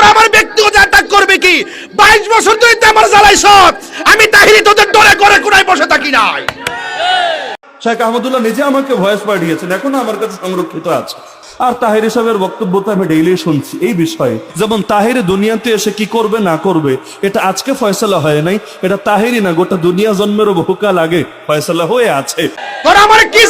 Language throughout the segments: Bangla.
তোর আমার ব্যক্তিগত অ্যাটাক করবে কি? বাইশ বছর তুই আমার জ্বালাইছ আমি তাহিরি তোদের ডরে করে কোনায় বসে থাকি নাই। শেখ আহমদুল্লাহ নিজে আমাকে ভয়েস পাঠিয়েছেন, এখনও আমার কাছে সংরক্ষিত আছে। আর তাহের সাহেবের বক্তব্য তো আমি ডেইলি শুনছি। এই বিষয়ে, যেমন তাহির দুনিয়াতে এসে কি করবে, না করবে, এটা আজকে ফয়সলা হয় নাই, এটা তাহিরি না, গোটা দুনিয়া জন্মেরও বহুকাল আগে ফয়সলা হয়ে আছে। আমার কি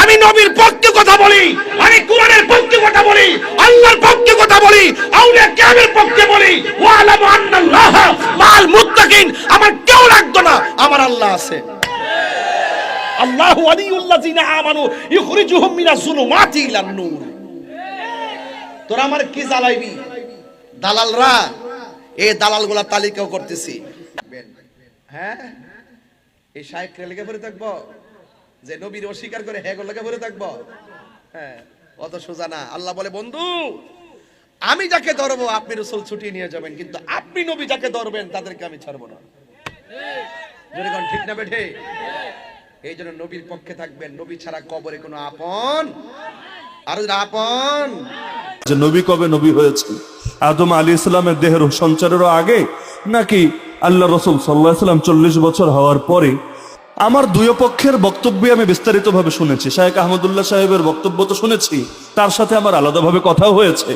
আমি নবীর পক্ষে কথা বলি, আমি কোরআনের পক্ষে কথা বলি, আল্লাহর পক্ষে কথা বলি, আউলিয়া কিয়ামের পক্ষে বলি, ওয়ালামু আন্নাল্লাহ মাল মুত্তাকিন, আমার কেউ লাগতো না, আমার আল্লাহ আছে। আল্লাহ ওয়ালিউল্লাযিনা আমানু ইখরিজুহুম মিনাজ যুলুমাতি ইলান নূর। তোরা আমার কি জ্বালাইবি? দালালরা এই দালালগুলা তালিকাও করতেছি। হ্যাঁ? এই শায়েক লেগে পড়ে থাকব। যে নবীর অস্বীকার করে হ্যাঁ লেগে পড়ে থাকব। হ্যাঁ অত সোজা না। আল্লাহ বলে, বন্ধু, আমি যাকে ধরবো, আপনি রসুল ছুটিয়ে নিয়ে যাবেন। কিন্তু আপনি নবী যাকে ধরবেন, তাদেরকে আমি ছাড়বো না। ঠিক না বেঠে? এই জন্য নবীর পক্ষে থাকবেন। নবী ছাড়া কবরে কোনো আপন? আর আপন? যে নবী কবে নবী হয়েছে? আদম আলী ইসলামের দেহের সঞ্চারেরও আগে? নাকি আল্লাহ রসুল সাল্লাহ চল্লিশ বছর হওয়ার পরে? আমার দুই পক্ষের বক্তব্য আমি বিস্তারিতভাবে শুনেছি। শাহেক আহমদুল্লাহ সাহেবের বক্তব্য তো শুনেছি। তার সাথে আমার আলাদাভাবে কথাও হয়েছে।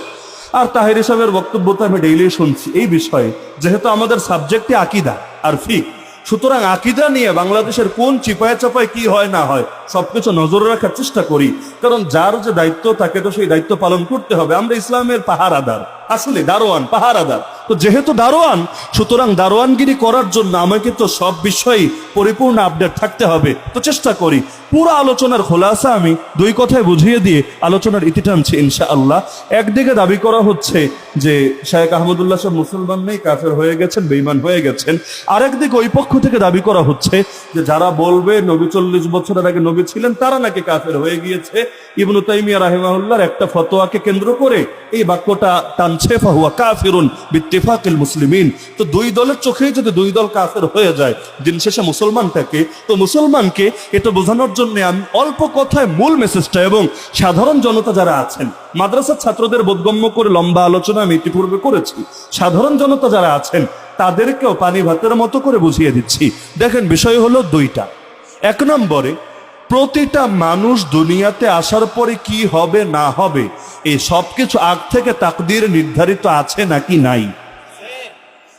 আর তাহির সাহেবের বক্তব্য তো আমি ডেইলি শুনছি। এই বিষয়ে যেহেতু আমাদের সাবজেক্টে আকিদা আর ফিক সুতরাং আকিদা নিয়ে বাংলাদেশের কোন চিপায় চাপায় কি হয় না হয়, সবকিছু নজরে রাখার চেষ্টা করি। কারণ যার যে দায়িত্ব, তাকে তো সেই দায়িত্ব পালন করতে হবে। আমরা ইসলামের পাহাড় পাহারাদার। আসলে দারোয়ান, পাহারাদার। তো যেহেতু দারোয়ান, সুতরাং দারোয়ানগিরি করার জন্য আমাকে তো সব বিষয়ে পরিপূর্ণ আপডেট থাকতে হবে। তো চেষ্টা করি। পুরো আলোচনার খোলাসা আমি দুই কথায় বুঝিয়ে দিয়ে আলোচনার ইতি টানছি ইনশা আল্লাহ একদিকে দাবি করা হচ্ছে যে শাহেক আহমদুল্লাহ সাহেব মুসলমান নেই, কাফের হয়ে গেছেন বেইমান হয়ে গেছেন। আরেকদিকে ওই পক্ষ থেকে দাবি করা হচ্ছে যে যারা বলবে নবী চল্লিশ বছরের আগে নবী ছিলেন, তারা নাকি কাফের হয়ে গিয়েছে। ইবনু তাইমিয়া রাহিমাহুল্লাহর একটা ফতোয়াকে কেন্দ্র করে এই বাক্যটা টানছে ফাহুয়া মুসলিমিন। তো দুই দলের চোখেই যদি দুই দল কাফের হয়ে যায়, দিন শেষে মুসলমানটাকে তো মুসলমানকে এটা বোঝানোর জন্য আমি অল্প কথায় মূল মেসেজটা এবং সাধারণ জনতা যারা আছেন, মাদ্রাসার ছাত্রদের বোধগম্য করে লম্বা আলোচনা আমি ইতিপূর্বে করেছি। সাধারণ জনতা যারা আছেন, তাদেরকেও পানি ভাতের মতো করে বুঝিয়ে দিচ্ছি। দেখেন, বিষয় হলো দুইটা। এক নম্বরে প্রতিটা মানুষ দুনিয়াতে আসার পরে কি হবে, না হবে এই সবকিছু আগ থেকে তাকদির নির্ধারিত আছে নাকি নাই?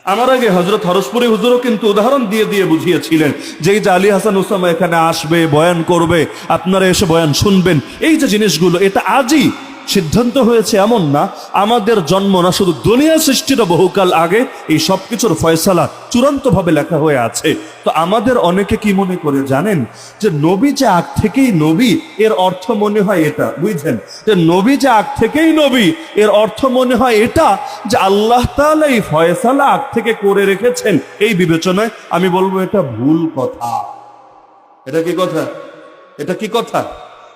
আমার আগে হজরত হরসপুরি হুজুরও কিন্তু উদাহরণ দিয়ে দিয়ে বুঝিয়েছিলেন যে এই যে আলী হাসান উসামা এখানে আসবে, বয়ান করবে, আপনারা এসে বয়ান শুনবেন। এই যে জিনিসগুলো, এটা আজই সিদ্ধান্ত হয়েছে এমন না, আমাদের জন্ম না, শুধু দুনিয়া সৃষ্টির বহুকাল আগে এই সবকিছুর ফয়সালা চূড়ান্তভাবে লেখা হয়ে আছে। তো আমাদের অনেকে কি মনে করে জানেন যে নবী যে আগ থেকেই নবী, এর অর্থ মনে হয় এটা, বুঝছেন? যে নবী যে আগ থেকেই নবী, এর অর্থ মনে হয় এটা যে আল্লাহ তাআলা এই ফয়সালা আগ থেকে করে রেখেছেন। এই বিবেচনায় আমি বলব এটা ভুল কথা। এটা কি কথা? এটা কি কথা?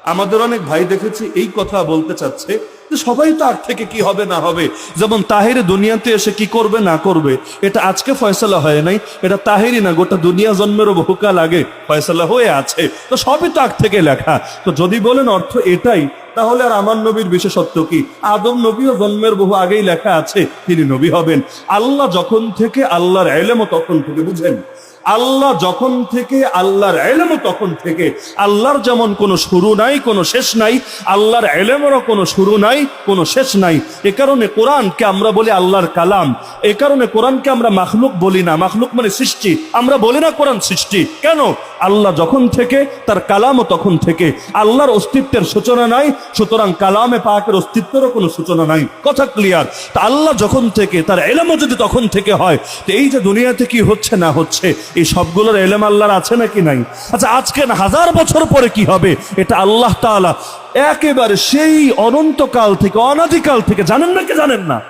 আমাদের অনেক ভাই দেখেছি এই কথা বলতে চাচ্ছে যে সবাই তো আগ থেকে কি হবে না হবে। যেমন তাহের দুনিয়াতে এসে কি করবে না করবে, এটা আজকে ফয়সলা হয় নাই, এটা তাহিরি না, গোটা দুনিয়া জন্মেরও বহুকাল আগে ফয়সলা হয়ে আছে। তো সবই তো আগ থেকে লেখা। তো যদি বলেন অর্থ এটাই, তাহলে আর আমার নবীর বিশেষত্ব কি? আদম নবীও জন্মের বহু আগেই লেখা আছে, তিনি নবী হবেন। আল্লাহ যখন থেকে আল্লাহর এলেমও তখন থেকে বুঝেন। আল্লাহ যখন থেকে, আল্লাহর এলেমও তখন থেকে, আল্লাহর যেমন কোনো শুরু নাই, কোনো শেষ নাই, আল্লাহর এলেমেরও কোনো শুরু নাই, কোনো শেষ নাই। এ কারণে কোরআনকে আমরা বলি আল্লাহর কালাম। এ কারণে কোরআনকে আমরা মাখলুক বলি না। মাখলুক মানে সৃষ্টি। আমরা বলি না কোরআন সৃষ্টি। কেন? আল্লাহ যখন থেকে, তার কালামও তখন থেকে। আল্লাহর অস্তিত্বের সূচনা নাই, সুতরাং কালামে পাকের অস্তিত্বেরও কোনো সূচনা নাই। কথা ক্লিয়ার তা আল্লাহ যখন থেকে, তার এলেমও যদি তখন থেকে হয়, তো এই যে দুনিয়াতে কি হচ্ছে না হচ্ছে এই সবগুলোর এলেম আল্লাহর আছে নাকি নাই? আচ্ছা আজকে হাজার বছর পরে কি হবে? এটা আল্লাহ তালা একেবারে সেই অনন্তকাল থেকে, অনাদিকাল থেকে, জানেন না কি জানেন না?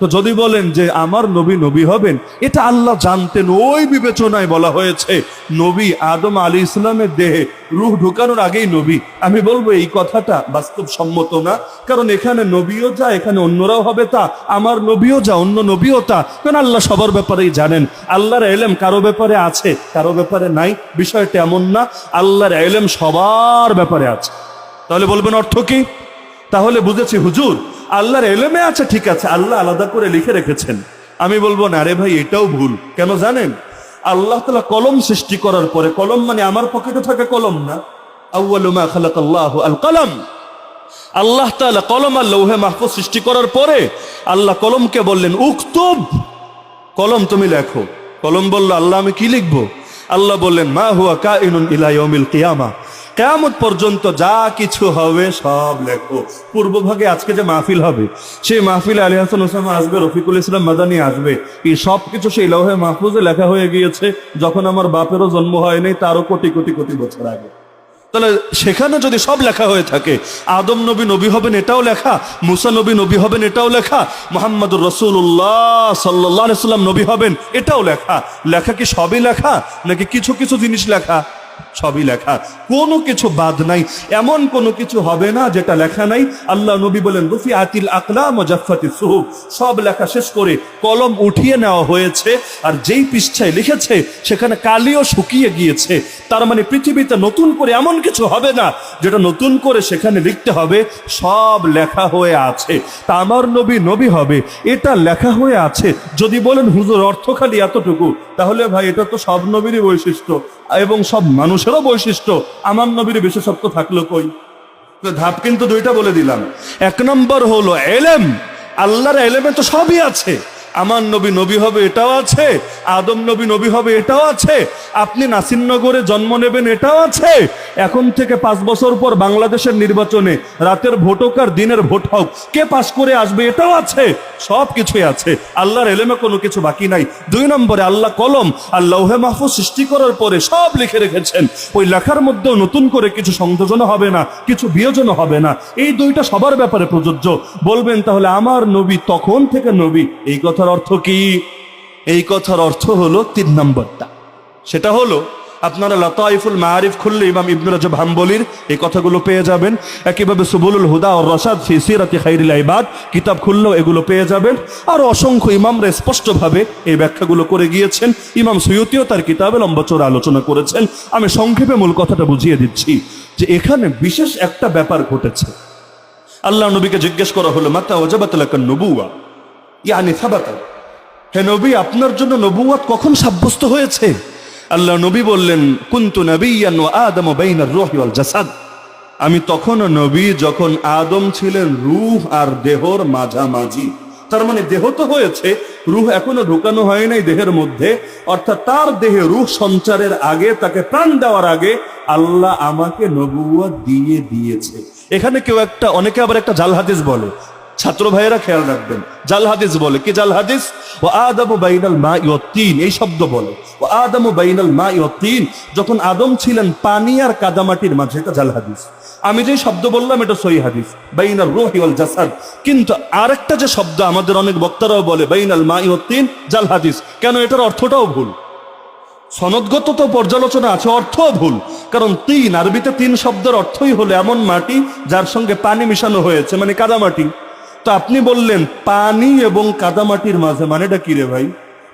তো যদি বলেন যে আমার নবী নবী হবেন, এটা আল্লাহ জানতেন, ওই বিবেচনায় বলা হয়েছে, নবী আদম আলী ইসলামের দেহে রুহ ঢুকানোর আগেই নবী। আমি বলব এই কথাটা বাস্তব সম্মত না, কারণ এখানে নবীও যা, এখানে অন্যরাও হবে তা, আমার নবীও যা, অন্য নবীও তা। কারণ আল্লাহ সবার ব্যাপারেই জানেন, আল্লাহর এলেম কারও ব্যাপারে আছে, কারও ব্যাপারে নাই, বিষয়টা এমন না, আল্লাহর এলেম সবার ব্যাপারে আছে। তাহলে বলবেন অর্থ কি? তাহলে বুঝেছি, হুজুর আল্লাহর এলেমে আছে, ঠিক আছে, আল্লাহ আলাদা করে লিখে রেখেছেন। আমি বলব না রে ভাই, এটাও ভুল। কেন জানেন? আল্লাহ তালা কলম সৃষ্টি করার পরে, কলম মানে আমার পকেটে থাকা কলম না। খালাকাল্লাহু আল কলম। আল্লাহ কলম আর লৌহে সৃষ্টি করার পরে, আল্লাহ কলমকে বললেন কলম তুমি কলম বলল, আল্লাহ, আমি কি লিখব? আল্লাহ বললেন, মা হুয়া কাইনুন ইলা ইয়াউমিল কিয়ামা। কেয়ামত পর্যন্ত যা কিছু হবে সব লেখো। পূর্বভাগে আজকে যে মাহফিল হবে, সেই মাহফিলে আলী হাসান ওসামা আসবে, রফিকুল ইসলাম মাদানি আসবে। এই সব কিছু সেই লৌহে মাহফুজে লেখা হয়ে গিয়েছে, যখন আমার বাপেরও জন্ম হয়নি তারও কোটি কোটি কোটি বছর আগে। তাহলে সেখানে যদি সব লেখা হয়ে থাকে, আদম নবী নবী হবেন এটাও লেখা, মুসা নবী নবী হবেন এটাও লেখা, মোহাম্মদুর রসুল্লাহ সাল্লাহ সাল্লাম নবী হবেন এটাও লেখা। লেখা কি সবই লেখা, নাকি কিছু কিছু জিনিস লেখা? সবই লেখা। কোনো কিছু বাদ নাই। এমন কোনো কিছু হবে না যেটা লেখা নাই। আল্লাহ নবী বলেন রুফি আতিল আকলাম জাফাতি সুহুব। সব লেখা শেষ করে কলম উঠিয়ে নেওয়া হয়েছে। আর যেই পৃষ্ঠায় লিখেছে, সেখানে কালিও শুকিয়ে গিয়েছে। তার মানে পৃথিবীতে নতুন করে এমন কিছু হবে না যেটা নতুন করে সেখানে লিখতে হবে, সব লেখা হয়ে আছে। তা আমার নবী নবী হবে, এটা লেখা হয়ে আছে। যদি বলেন, হুজুর অর্থ খালি এতটুকু। তাহলে ভাই, এটা তো সব নবীরই বৈশিষ্ট্য। এবং সব মানুষেরও বৈশিষ্ট্য। আমার নবীর বিশেষত্ব থাকল কই? ধাপ কিন্তু দুইটা বলে দিলাম। এক নম্বর হলো এলেম। আল্লাহর এলেমে তো সবই আছে। আমার নবী নবী হবে এটাও আছে, আদম নবী নবী হবে এটাও আছে, আপনি নাসিরনগরে জন্ম নেবেন এটাও আছে। এখন থেকে পাঁচ বছর পর বাংলাদেশের নির্বাচনে রাতের ভোট হোক আর দিনের ভোট হোক, কে পাশ করে আসবে এটাও আছে, সব কিছুই আছে। আল্লাহর এলেমে কোনো কিছু বাকি নাই। দুই নম্বরে আল্লাহ কলম আল্লাহে মাহফুজ সৃষ্টি করার পরে সব লিখে রেখেছেন। ওই লেখার মধ্যেও নতুন করে কিছু সংযোজন হবে না, কিছু বিয়োজন হবে না। এই দুইটা সবার ব্যাপারে প্রযোজ্য। বলবেন তাহলে আমার নবী তখন থেকে নবী, এই কথার অর্থ কি? এই কথার অর্থ হলো তিন নম্বরটা। সেটা হলো, আপনারা লতাইফুল মারিফ খুললে ইমাম ইবনুল রাজব হাম্বলির এই কথাগুলো পেয়ে যাবেন। একইভাবে সুবুলুল হুদা ও রসাদ ফি সিরাতি খাইরিল কিতাব খুললেও এগুলো পেয়ে যাবেন। আর অসংখ্য ইমামরা স্পষ্টভাবে এই ব্যাখ্যাগুলো করে গিয়েছেন। ইমাম সৈয়তিও তার কিতাবে লম্বচোর আলোচনা করেছেন। আমি সংক্ষেপে মূল কথাটা বুঝিয়ে দিচ্ছি যে এখানে বিশেষ একটা ব্যাপার ঘটেছে। আল্লাহ নবীকে জিজ্ঞেস করা হলো, মাতা ওজাবাতালাকান নবুয়া ইয়ানি হে নবী, আপনার জন্য নবুয়াত কখন সাব্যস্ত হয়েছে? আল্লাহ নবী বললেন, কুন্তু রূহি জাসাদ। আমি তখন নবী যখন আদম ছিলেন, রুহ আর দেহর মাঝামাঝি। তার মানে দেহ তো হয়েছে, রুহ এখনও ঢুকানো হয় নাই দেহের মধ্যে। অর্থাৎ তার দেহে রুহ সঞ্চারের আগে, তাকে প্রাণ দেওয়ার আগে আল্লাহ আমাকে নবুয়া দিয়ে দিয়েছে। এখানে কেউ একটা, অনেকে আবার একটা জাল হাদিস বলে ছাত্র ভাইয়েরা খেয়াল রাখবেন। জাল হাদিস বলে, কি জাল হাদিস? ও আদম বাইনাল মা তিন, এই শব্দ বলে। ও আদম বাইনাল মা তিন, যখন আদম ছিলেন পানি আর কাদামাটির মাঝে, এটা জাল হাদিস। আমি যে শব্দ বললাম, এটা সই হাদিস। বাইনাল রোহি ওয়াল জাসাদ। কিন্তু আরেকটা যে শব্দ আমাদের অনেক বক্তারাও বলে, বাইনাল মা তিন, জাল হাদিস। কেন এটার অর্থটাও ভুল? সনদগত তো পর্যালোচনা আছে, অর্থও ভুল। কারণ তিন, আরবিতে তিন শব্দের অর্থই হলো এমন মাটি যার সঙ্গে পানি মিশানো হয়েছে মানে কাদামাটি। তো আপনি বললেন পানি এবং কাদামাটির মাঝে মানেটা কি রে ভাই?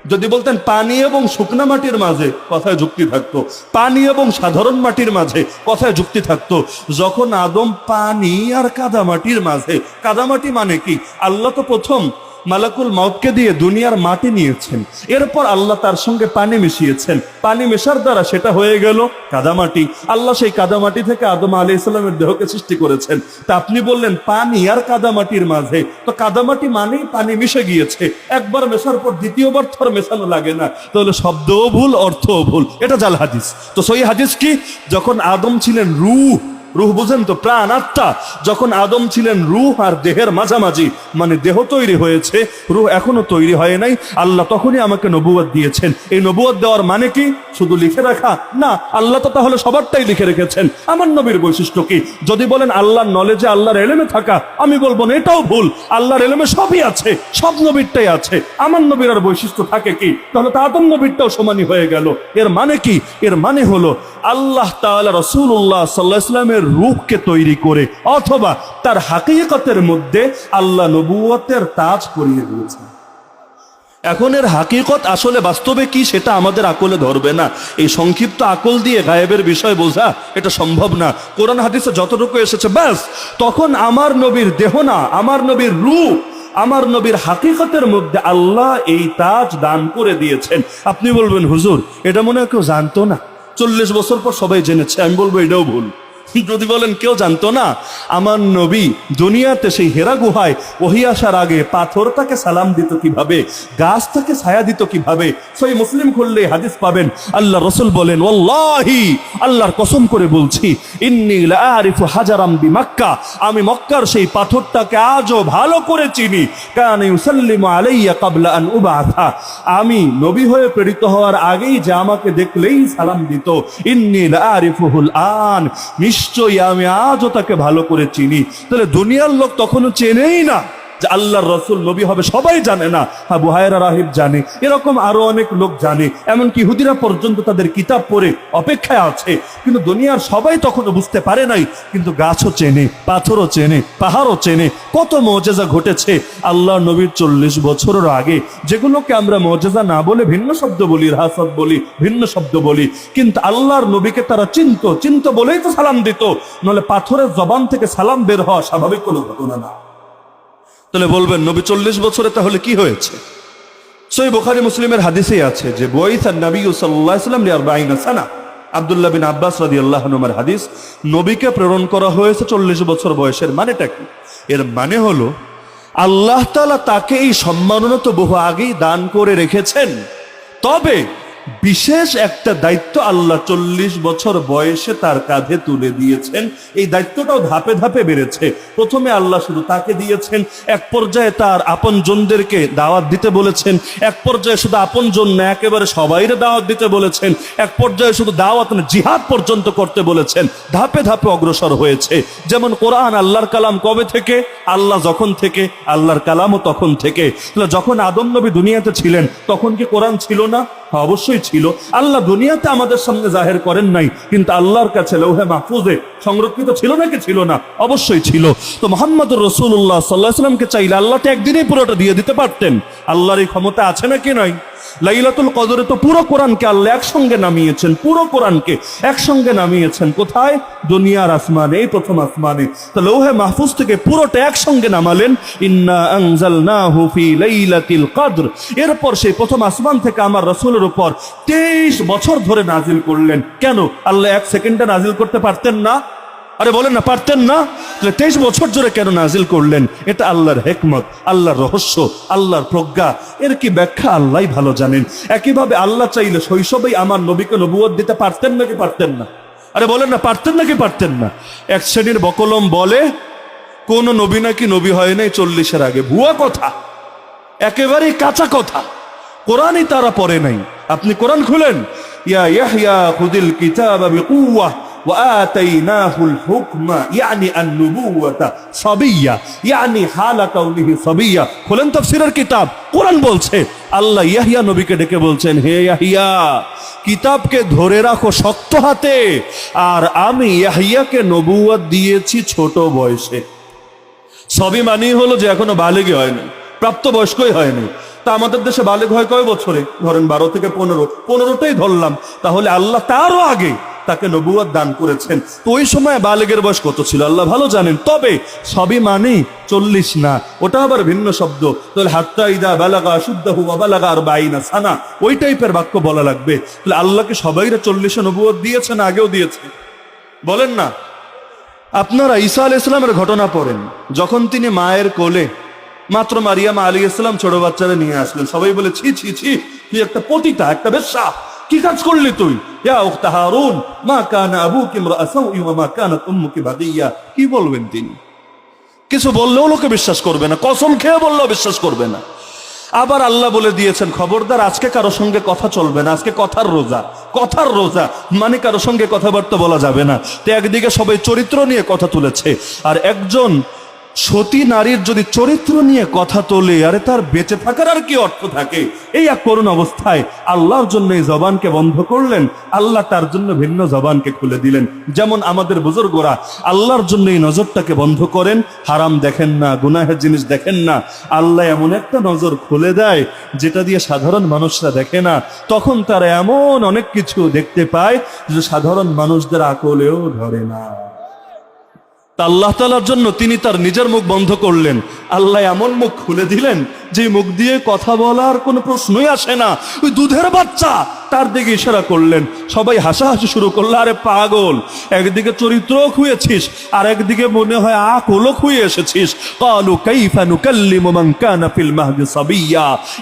যদি বলতেন পানি এবং শুকনা মাটির মাঝে কথায় যুক্তি থাকতো। পানি এবং সাধারণ মাটির মাঝে কথায় যুক্তি থাকতো। যখন আদম পানি আর কাদামাটির মাঝে কাদামাটি মানে কি? আল্লাহ তো প্রথম মালাকুল মাউতকে দিয়ে দুনিয়ার মাটি নিয়েছেন। এরপর আল্লাহ তার সঙ্গে পানি মিশিয়েছেন। পানি মেশার দ্বারা সেটা হয়ে গেল কাদামাটি। আল্লাহ সেই কাদামাটি থেকে আদম আলী ইসলামের দেহকে সৃষ্টি করেছেন। তা আপনি বললেন, পানি আর কাদামাটির মাঝে। তো কাদামাটি মানেই পানি মিশে গিয়েছে। একবার মেশার পর দ্বিতীয়বার থর মেশানো লাগে না। তাহলে শব্দও ভুল, অর্থও ভুল। এটা জাল হাদিস। তো সই হাদিস কি? যখন আদম ছিলেন রূহ রুহ বুঝেন তো, প্রাণ, আত্মা। যখন আদম ছিলেন রুহ আর দেহের মাঝামাঝি মানে দেহ তৈরি হয়েছে, রুহ এখনও তৈরি হয় নাই, আল্লাহ তখনই আমাকে নবুয়াদ দিয়েছেন। এই নবুয়াদ দেওয়ার মানে কি? শুধু লিখে রাখা? না, আল্লাহ তো তাহলে সবারটাই লিখে রেখেছেন। আমার নবীর বৈশিষ্ট্য কি? যদি বলেন আল্লাহর নলেজে আল্লাহর এলেমে থাকা, আমি বলব না, এটাও ভুল। আল্লাহর এলেমে সবই আছে, সব নবীরটাই আছে। আমার নবীর আর বৈশিষ্ট্য থাকে কি? তাহলে তো আদম নবীরটাও সমানই হয়ে গেল। এর মানে কি? এর মানে হলো, আল্লাহ তাআলা রসুল্লাহ সাল্লাহ ইসলামের রূপকে তৈরি করে অথবা তার হাকিকতের মধ্যে আল্লাহ নবুয়তের তাজ পরিয়ে দিয়েছেন। এখন এর হাকিকত আসলে বাস্তবে কি সেটা আমাদের আকলে ধরবে না। এই সংক্ষিপ্ত আকল দিয়ে গায়েবের বিষয় বোঝা এটা সম্ভব না। কোরআন হাদিসে যতটুকু এসেছে, ব্যাস, তখন আমার নবীর দেহ না, আমার নবীর রূপ, আমার নবীর হাকিকতের মধ্যে আল্লাহ এই তাজ দান করে দিয়েছেন। আপনি বলবেন, হুজুর, এটা মনে হয় কেউ জানতো না। চল্লিশ বছর পর সবাই জেনেছে, আমি বলব এটাও ভুল। যদি বলেন, কেউ জানতো না, আমার নবী দুনিয়াতে সেই হেরা গুহায় ওহি আসার আগে পাথর তাকে সালাম দিত কীভাবে গাছ তাকে ছায়া দিত কীভাবে? সেই মুসলিম খুললে হাদিস পাবেন। আল্লাহ রসুল বলেন, ওয়াল্লাহি, আল্লাহর কসম করে বলছি লাআরিফু হাজারাম বিমাক্কা, আমি মক্কার সেই পাথরটাকে আজও ভালো করে চিনি। কান ইউসাল্লিমু আলাইয়া ক্বাবলা আন আমি নবী হয়ে প্রেরিত হওয়ার আগেই যে আমাকে দেখলেই সালাম দিত। ইন্নি লাআরিফুহুল আন নিশ্চয়ই আমি আজও তাকে ভালো করে চিনি। তাহলে দুনিয়ার লোক তখনও চেনেই না। যে আল্লাহর রসুল, নবী হবে, সবাই জানে না। হ্যাঁ বুহায়রা রাহিব জানে। এরকম আরও অনেক লোক জানে। এমনকি হুদিরা পর্যন্ত তাদের কিতাব পড়ে অপেক্ষায় আছে। কিন্তু দুনিয়ার সবাই তখনও বুঝতে পারে নাই। কিন্তু গাছও চেনে, পাথরও চেনে, পাহাড়ও চেনে। কত মজেজা ঘটেছে। আল্লাহ নবীর চল্লিশ বছরের আগে যেগুলোকে আমরা মজেজা না বলে ভিন্ন শব্দ বলি রাহাসত বলি, ভিন্ন শব্দ বলি, কিন্তু আল্লাহর নবীকে তারা চিনত। চিন্ত বলেই তো সালাম দিত। নলে পাথরের জবান থেকে সালাম বের হওয়া স্বাভাবিক কোনো ঘটনা না। তাহলে বলবেন, নবী, চল্লিশ বছরে তাহলে কি হয়েছে? সই বোখারি মুসলিমের হাদিসেই আছে যে বইস আর নবী সাল্লাহ সাল্লাম সানা। আব্দুল্লাহ বিন আব্বাস রাদি আল্লাহ নুমার হাদিস, নবীকে প্রেরণ করা হয়েছে চল্লিশ বছর বয়সের মানেটা কি? এর মানে হলো, আল্লাহ তাআলা তাকে এই সম্মাননা বহু আগেই দান করে রেখেছেন। তবে বিশেষ একটা দায়িত্ব আল্লাহ চল্লিশ বছর বয়সে তার কাঁধে তুলে দিয়েছেন। এই দায়িত্বটাও ধাপে ধাপে বেড়েছে। প্রথমে আল্লাহ শুধু তাকে দিয়েছেন, এক পর্যায়ে তার আপন জনদেরকে দাওয়াত দিতে বলেছেন, এক পর্যায়ে শুধু আপন জন না, একেবারে সবাইরে দাওয়াত দিতে বলেছেন, এক পর্যায়ে শুধু দাওয়াত না, জিহাদ পর্যন্ত করতে বলেছেন। ধাপে ধাপে অগ্রসর হয়েছে। যেমন কোরআন আল্লাহর কালাম কবে থেকে? আল্লাহ যখন থেকে, আল্লাহর কালামও তখন থেকে। যখন আদম নবী দুনিয়াতে ছিলেন, তখন কি কোরআন ছিল না? অবশ্যই ছিল। আল্লাহ দুনিয়াতে আমাদের সামনে জাহের করেন নাই, কিন্তু আল্লাহর কাছে লৌহে মাহফুজে সংরক্ষিত ছিল নাকি ছিল না? অবশ্যই ছিল। তো মোহাম্মদ রসুল্লাহ সাল্লাহ সাল্লামকে চাইলে আল্লাহ তো একদিনেই পুরোটা দিয়ে দিতে পারতেন। আল্লাহর এই ক্ষমতা আছে নাকি নয় লাইলাতুল কদরে তো পুরো কোরআনকে আল্লাহ একসঙ্গে নামিয়েছেন, পুরো কোরআনকে একসঙ্গে নামিয়েছেন। কোথায়? দুনিয়ার আসমানে, এই প্রথম আসমানে। লৌহে মাহফুজ থেকে পুরোটা একসঙ্গে নামালেন, ইন্না আনজালনাহু ফি লাইলাতিল কদর। এরপর সেই প্রথম আসমান থেকে আমার রাসূলের উপর 23 বছর ধরে নাজিল করলেন। কেন? আল্লাহ এক সেকেন্ডে নাজিল করতে পারতেন না? আরে বলেন না, পারতেন না? তেইশ বছর ধরে কেন নাজিল করলেন? এটা আল্লাহর হেকমত, আল্লাহর রহস্য, আল্লাহর প্রজ্ঞা। এর কি ব্যাখ্যা? আল্লাহ ভালো জানেন। একইভাবে আল্লাহ চাইলে শৈশবেই আমার নবীকে নবুয়ত দিতে পারতেন নাকি পারতেন না? আরে বলেন না, পারতেন নাকি পারতেন না? এক শ্রেণির বকলম বলে, কোন নবী নাকি নবী হয় নাই চল্লিশের আগে। ভুয়া কথা। একেবারেই কাঁচা কথা। কোরআনই তারা পড়ে নাই। আপনি কোরআন খুলেন? ইয়া ইয়াহইয়া খুদিল কিতাবা বিকুওয়া وآتيناه الحكم يعني النبوة صبية يعني حال كونه صبية খুলেন তাফসীরের কিতাব কোরআন বলছে আল্লাহ ইয়াহিয়া নবীকে ডেকে বলছেন হে ইয়াহিয়া কিতাবকে ধরে রাখো শক্ত হাতে আর আমি ইয়াহিয়াকে নবুয়ত দিয়েছি ছোট বয়সে সবই মানি হলো যে এখনো বালেগই হয়নি প্রাপ্ত বয়স্কই হয়নি তা আমাদের দেশে বালেগ হয় কয় বছরে ধরেন বারো থেকে পনেরো পনেরোটাই ধরলাম তাহলে আল্লাহ তারও আগে তাকে নবুয়াদ দান করেছেন। তো ওই সময় বালেগের বয়স কত ছিল? আল্লাহ ভালো জানেন। তবে সবই মানি চল্লিশ না। ওটা আবার ভিন্ন শব্দ। তাহলে হাত্তা ইদা বালাগা শুদ্ধ হুয়া বালাগা আর বাইনা সানা। ওই টাইপের বাক্য বলা লাগবে। তাহলে আল্লাহকে সবাইরা চল্লিশে নবুয়াদ দিয়েছে না আগেও দিয়েছে। বলেন না। আপনারা ঈসা আল ইসলামের ঘটনা পড়েন। যখন তিনি মায়ের কোলে মাত্র মারিয়াম আলী ইসলাম ছোট বাচ্চারা নিয়ে আসলেন, সবাই বলে, ছি ছি ছি, তুই একটা পতিতা, একটা বেশ্যা। কি কাজ করলি তুই? কি বলবেন তিনি? কিছু বললেও লোকে বিশ্বাস করবে না, কসম খেয়ে বললেও বিশ্বাস করবে না। আবার আল্লাহ বলে দিয়েছেন, খবরদার, আজকে কারও সঙ্গে কথা চলবে না, আজকে কথার রোজা কথার রোজা মানে কারও সঙ্গে কথাবার্তা বলা যাবে না। তো একদিকে সবাই চরিত্র নিয়ে কথা তুলেছে, আর একজন সতী নারীর যদি চরিত্র নিয়ে কথা তোলে, আরে তার বেঁচে থাকার আর কি অর্থ থাকে? এই এক করুণ অবস্থায় আল্লাহর জন্য এই জবানকে বন্ধ করলেন, আল্লাহ তার জন্য ভিন্ন জবানকে খুলে দিলেন। যেমন আমাদের বুজুর্গরা আল্লাহর জন্য এই নজরটাকে বন্ধ করেন, হারাম দেখেন না, গুনাহের জিনিস দেখেন না। আল্লাহ এমন একটা নজর খুলে দেয়, যেটা দিয়ে সাধারণ মানুষরা দেখে না। তখন তারা এমন অনেক কিছু দেখতে পায়, যে সাধারণ মানুষদের আকলেও ধরে না। তা আল্লাহ তালার জন্য তিনি তার নিজের মুখ বন্ধ করলেন। আল্লাহ এমন মুখ খুলে দিলেন, যে মুখ দিয়ে কথা বলার কোনো প্রশ্নই আসে না। ওই দুধের বাচ্চা তার দিকে ইশারা করলেন। সবাই হাসাহাসি শুরু করল, আরে পাগল, একদিকে চরিত্র খুঁয়েছিস, আর একদিকে মনে হয় আকলও খুঁয়ে এসেছিস। কালু কাইফা নুকাল্লিমু মান কানা ফিল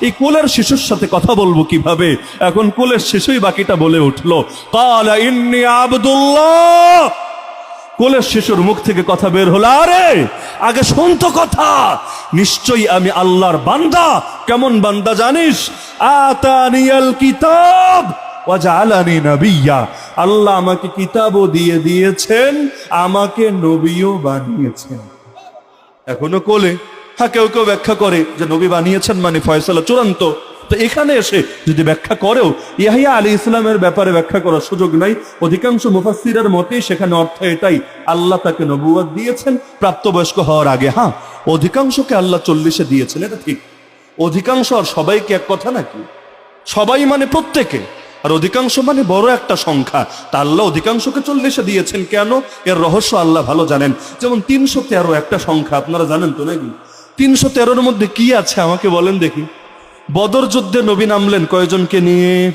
এই কোলের শিশুর সাথে কথা বলব কীভাবে? এখন কোলের শিশুই বাকিটা বলে উঠল, কালা ইন্নি আব্দুল্লাহ। কোলের শিশুর মুখ থেকে কথা বের হলো, আরে, আগে শুনতো কথা। নিশ্চয়ই আমি আল্লাহর বান্দা। কেমন বান্দা জানিস? আতানিয়াল কিতাব ওয়াজআলানি নবিয়্যা আল্লাহ আমাকে কিতাবও দিয়ে দিয়েছেন, আমাকে নবীও বানিয়েছেন। এখনও কোলে হ্যাঁ কেউ কেউ ব্যাখ্যা করে যে নবী বানিয়েছেন মানে ফয়সালা চূড়ান্ত। তো এখানে এসে যদি ব্যাখ্যা করেও ইয়াহিয়া আলী ইসলামের ব্যাপারে ব্যাখ্যা করার সুযোগ নাই, অধিকাংশ মুফাসসিরের মতে সেখানে অর্থ এটাই, আল্লাহ তাকে নবুয়াদ দিয়েছেন, প্রাপ্তবয়স্ক হওয়ার আগে। হ্যাঁ অধিকাংশকে আল্লাহ চল্লিশে দিয়েছেন, এটা ঠিক। অধিকাংশ আর সবাইকে এক কথা নাকি? সবাই মানে প্রত্যেকে। আর অধিকাংশ মানে বড় একটা সংখ্যা। তা আল্লাহ অধিকাংশকে চল্লিশে দিয়েছেন কেন? এর রহস্য আল্লাহ ভালো জানেন। যেমন তিনশো তেরো একটা সংখ্যা, আপনারা জানেন তো নাকি? তিনশো তেরোর মধ্যে কি আছে আমাকে বলেন দেখি। বদর যুদ্ধে নবী নামলেন কয়জনকে নিয়ে?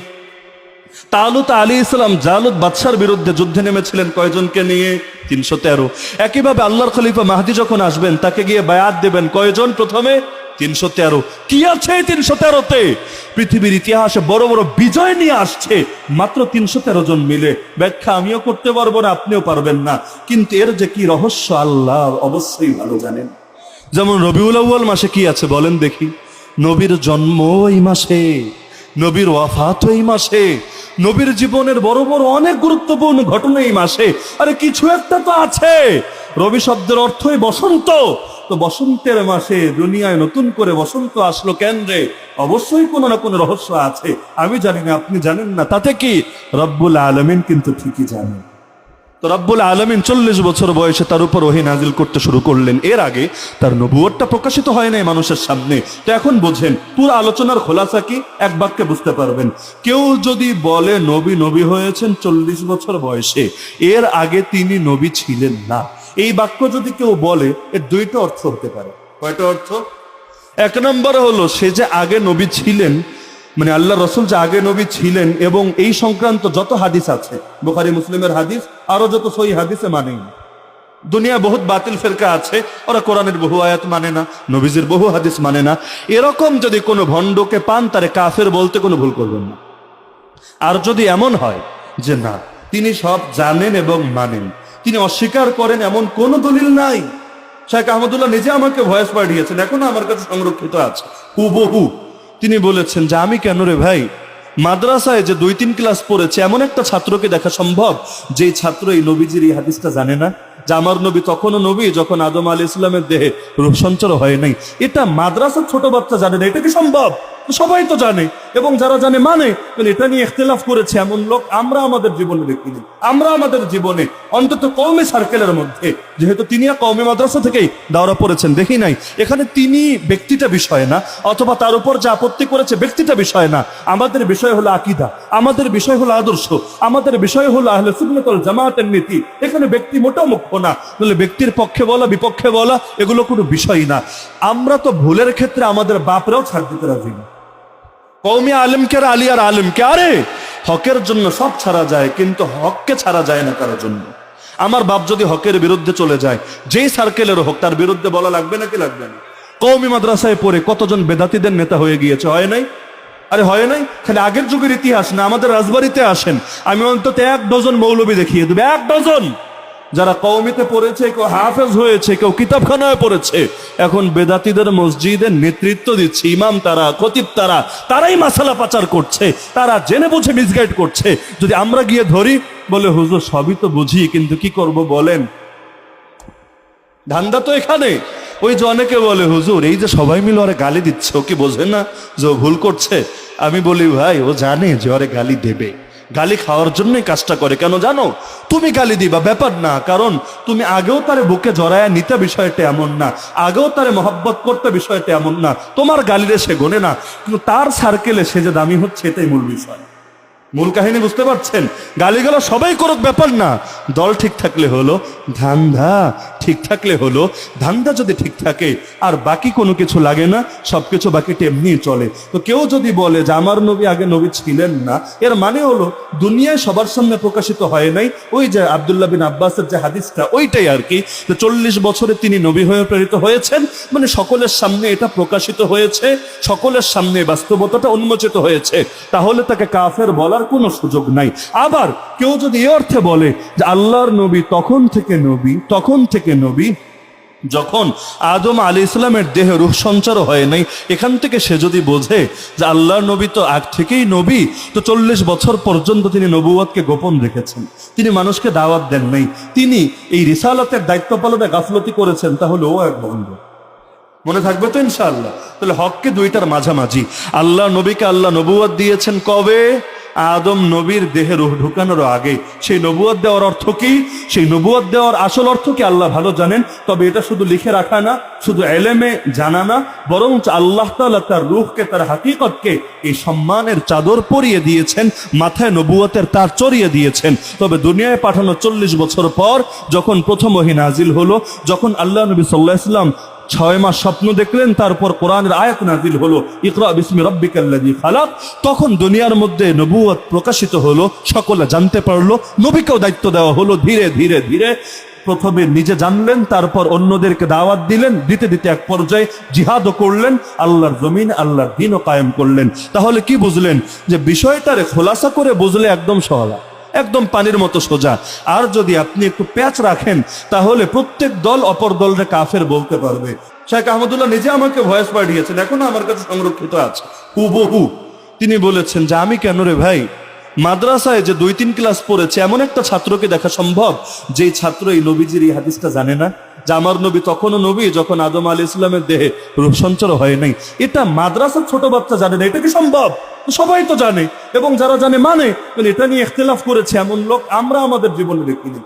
তালুত আলী ইসলাম জালুত বাদশার বিরুদ্ধে যুদ্ধে নেমেছিলেন কয়জনকে নিয়ে? তিনশো তেরো। একইভাবে আল্লাহর খলিফা মাহাদি যখন আসবেন, তাকে গিয়ে বায়াত দেবেন। কয়জন প্রথমে? তিনশো তেরো। কি আছে তিনশো তেরোতে? পৃথিবীর ইতিহাসে বড় বড় বিজয় নিয়ে আসছে। মাত্র তিনশো তেরো জন মিলে। ব্যাখ্যা আমিও করতে পারব না, আপনিও পারবেন না। কিন্তু এর যে কি রহস্য, আল্লাহ অবশ্যই ভালো জানেন। যেমন রবিউল আউ্য়াল মাসে কি আছে বলেন দেখি। নবীর জন্ম এই মাসে, নবীর ওয়াফাত এই মাসে, নবীর জীবনের বড় বড় অনেক গুরুত্বপূর্ণ ঘটনা এই মাসে। আরে কিছু একটা তো আছে। রবি শব্দের অর্থই বসন্ত। তো বসন্তের মাসে দুনিয়ায় নতুন করে বসন্ত আসলো কেন্দ্রে অবশ্যই কোনো না কোনো রহস্য আছে। আমি জানি না, আপনি জানেন না। তাতে কি? রব্বুল আলমিন কিন্তু ঠিকই জানেন। তো রব্বুল আলমিন চল্লিশ বছর বয়সে তার উপর ওহি নাজিল করতে শুরু করলেন। এর আগে তার নবুয়টা প্রকাশিত হয় নাই মানুষের সামনে। তো এখন বোঝেন পুরো আলোচনার খোলাসা কি? এক বাক্যে বুঝতে পারবেন। কেউ যদি বলে নবী নবী হয়েছেন চল্লিশ বছর বয়সে। এর আগে তিনি নবী ছিলেন না। এই বাক্য যদি কেউ বলে এর দুইটা অর্থ হতে পারে। কয়টা অর্থ? এক নম্বর হলো সে যে আগে নবী ছিলেন মানে আল্লাহ রসুল যে আগে নবী ছিলেন এবং এই সংক্রান্ত যত হাদিস আছে, বুখারি, মুসলিমের হাদিস আরও যত সই হাদিসে মানেই না। দুনিয়া বহুত বাতিল ফেরকা আছে, ওরা কোরআনের বহু আয়াত মানে না, নবীজির বহু হাদিস মানে না। এরকম যদি কোনো ভণ্ডকে পান, তারে কাফের বলতে কোনো ভুল করবেন না। আর যদি এমন হয় যে না, তিনি সব জানেন এবং মানেন, তিনি অস্বীকার করেন এমন কোন দলিল নাই। শেখ আহমদুল্লাহ নিজে আমাকে ভয়েস পাঠিয়েছেন, এখনও আমার কাছে সংরক্ষিত আছে। হুবহু। তিনি বলেছেন যে, আমি কেন রে ভাই? মাদ্রাসায় যে দুই তিন ক্লাস পড়েছে, এমন একটা ছাত্রকে দেখা সম্ভব যে ছাত্র এই নবীজির এই হাদিসটা জানে না? যে আমার নবী তখনও নবী যখন আদম আলী ইসলামের দেহে রূপ সঞ্চার হয় নাই। এটা মাদ্রাসার ছোট বাচ্চা জানে না। এটা কি সম্ভব? সবাই তো জানে। এবং যারা জানে মানে এটা নিয়ে ইখতলাফ করেছে এমন লোক আমরা আমাদের জীবনে দেখিনি। আমরা আমাদের জীবনে অন্তত কৌমি সার্কেলের মধ্যে, যেহেতু তিনি কৌমি মাদ্রাসা থেকেই দাওরা পড়েছেন, দেখি নাই। এখানে তিনি ব্যক্তিটা বিষয় না, অথবা তার উপর যে আপত্তি করেছে ব্যক্তিটা বিষয় না। আমাদের বিষয় হলো আকিদা, আমাদের বিষয় হলো আদর্শ, আমাদের বিষয় হলো আহলে সুন্নতল জামাতের নীতি। এখানে ব্যক্তি মোটেও মুখ্য না। তাহলে ব্যক্তির পক্ষে বলা, বিপক্ষে বলা, এগুলো কোনো বিষয় না। আমরা তো ভুলের ক্ষেত্রে আমাদের বাপরাও ছাড় দিতে রাজি না। কৌমি আলিমকে আলী আর আলিমকে আরে, হকের জন্য সব ছাড়া যায়, কিন্তু হককে ছাড়া যায় না কারোর জন্য। আমার বাপ যদি হকের বিরুদ্ধে চলে যায়, যেই সার্কেলের হোক, তার বিরুদ্ধে বলা লাগবে নাকি লাগবে না? কৌমি মাদ্রাসায় পড়ে কতজন বেদাতিদের নেতা হয়ে গিয়েছে, হয় নাই? আরে, হয় নাই? খালি আগের যুগের ইতিহাস না, আমাদের রাজবাড়িতে আসেন। আমি অন্তত এক ডজন মৌলবী দেখিয়ে দেবে, এক ডজন! যারা কৌমিতে পড়েছে, কেউ হাফেজ হয়েছে, কেউ কিতাবখানায় পড়েছে, এখন বেদাতিদের মসজিদের নেতৃত্ব দিচ্ছে, ইমাম তারা, খতিব তারা, তারাই মাসালা পাচার করছে, তারা জেনে বুঝে মিসগাইড করছে। যদি আমরা গিয়ে ধরি, বলে, হুজুর, সবই তো বুঝি, কিন্তু কি করব বলেন? ধান্দা তো এখানে। ওই যে অনেকে বলে, হুজুর, এই যে সবাই মিলে ওরে গালি দিচ্ছে, ও কি বোঝে না যে ভুল করছে? আমি বলি, ভাই, ও জানে যে ওরে গালি দেবে। গালি খাওয়ার জন্যই কাজটা করে, কেন জানো? তুমি গালি দিবা, ব্যাপার না, কারণ তুমি আগেও তার বুকে জড়ায় নিতে বিষয়টা এমন না, আগেও তার মহব্বত করতে বিষয়টা এমন না, তোমার গালিরে সে গোনে না, কিন্তু তার সার্কেলে সে যে দামি হচ্ছে এটাই মূল বিষয়। মূল কাহিনী বুঝতে পারছেন? গালিগালা সবাই করুক, ব্যাপার না। দল ঠিক থাকলে হলো ধান্দা, ঠিক থাকলে হলো ধান্দা যদি ঠিক থাকে, আর বাকি কোনো কিছু লাগে না, সবকিছু বাকি এমনি চলে। তো কেউ যদি বলে যে আমার নবী আগে নবী ছিলেন না, এর মানে হলো দুনিয়ায় সবার সামনে প্রকাশিত হয় নাই, ওই যে আব্দুল্লাহ বিন আব্বাসের যে হাদিসটা, ওইটাই আর কি। যে চল্লিশ বছরে তিনি নবী হয়ে প্রেরিত হয়েছেন মানে সকলের সামনে এটা প্রকাশিত হয়েছে, সকলের সামনে বাস্তবতাটা উন্মোচিত হয়েছে। তাহলে তাকে কাফের বলার কোনো সুযোগ নাই। আবার কেউ যদি এ অর্থে বলে যে আল্লাহর নবী তখন থেকে নবী, তখন থেকে নবী, যখন আদম আলী ইসলামের দেহে রূহ সঞ্চার হয় নাই, এখান থেকে সে যদি বোঝে যে আল্লাহর নবী তো আগ থেকেই নবী, তো চল্লিশ বছর পর্যন্ত তিনি নবুয়াদকে গোপন রেখেছেন। তিনি মানুষকে দাওয়াত দেন নাই। তিনি এই রিসালতের দায়িত্ব পালনে গাফলতি করেছেন তাহলে ও এক বন্ধ। মনে থাকবে তো ইনশাআল্লাহ। তাহলে হককে দুইটার মাঝামাঝি। আল্লাহ নবীকে আল্লাহ নবুয়াদ দিয়েছেন কবে? আদম নবীর দেহে রুহ ঢুকানোর আগে, সেই নবুয়াদ দেওয়ার অর্থ কি? সেই নবুয়াদ দেওয়ার আসল অর্থ কি? আল্লাহ ভালো জানেন, তবে এটা শুধু লিখে রাখা না, শুধু এলেমে জানা না বরং আল্লাহ তাআলা তার রুহকে, তার হাকিকতকে এই সম্মানের চাদর পরিয়ে দিয়েছেন, মাথায় নবুয়তের তার চড়িয়ে দিয়েছেন। তবে দুনিয়ায় পাঠানো চল্লিশ বছর পর, যখন প্রথম ওহী নাজিল হলো, যখন আল্লাহ নবী সাল্লাহ ইসলাম ছয় মাস স্বপ্ন দেখলেন, তারপর কোরআনের আয়াত নাজিল হলো, ইকরা বিসমি রব্বিকাল্লাযী খালাক। তখন দুনিয়ার মধ্যে নবুয়ত প্রকাশিত হলো, সকলে জানতে পারল, নবীকেও দায়িত্ব দেওয়া হলো ধীরে ধীরে ধীরে। প্রথমে নিজে জানলেন, তারপর অন্যদেরকে দাওয়াত দিলেন, দিতে দিতে এক পর্যায়ে জিহাদও করলেন, আল্লাহর জমিন, আল্লাহর দিনও কায়েম করলেন। তাহলে কি বুঝলেন? যে বিষয়টারে খোলাসা করে বুঝলে একদম সহলা একদম পানির মতো সোজা। আর যদি আপনি একটু প্যাচ রাখেন, তাহলে প্রত্যেক দল অপর দলরে কাফের বলতে পারবে। শেখ আহমদুল্লাহ নিজে আমাকে ভয়েস পাঠিয়েছেন, এখনও আমার কাছে সংরক্ষিত আছে। হুবহু। তিনি বলেছেন, যে আমি কেন রে ভাই? মাদ্রাসায় যে দুই তিন ক্লাস পড়েছে, এমন একটা ছাত্রকে দেখা সম্ভব যে ছাত্র এই নবীজির এই হাদিসটা জানে না? যে আমার নবী তখনও নবী, যখন আদম আলী ইসলামের দেহে সঞ্চার হয় নাই। এটা মাদ্রাসার ছোট বাচ্চা জানে না, এটা কি সম্ভব? সবাই তো জানে। এবং যারা জানে মানে মানে এটা নিয়ে ইখতলাফ করেছে এমন লোক আমরা আমাদের জীবনে দেখিনি।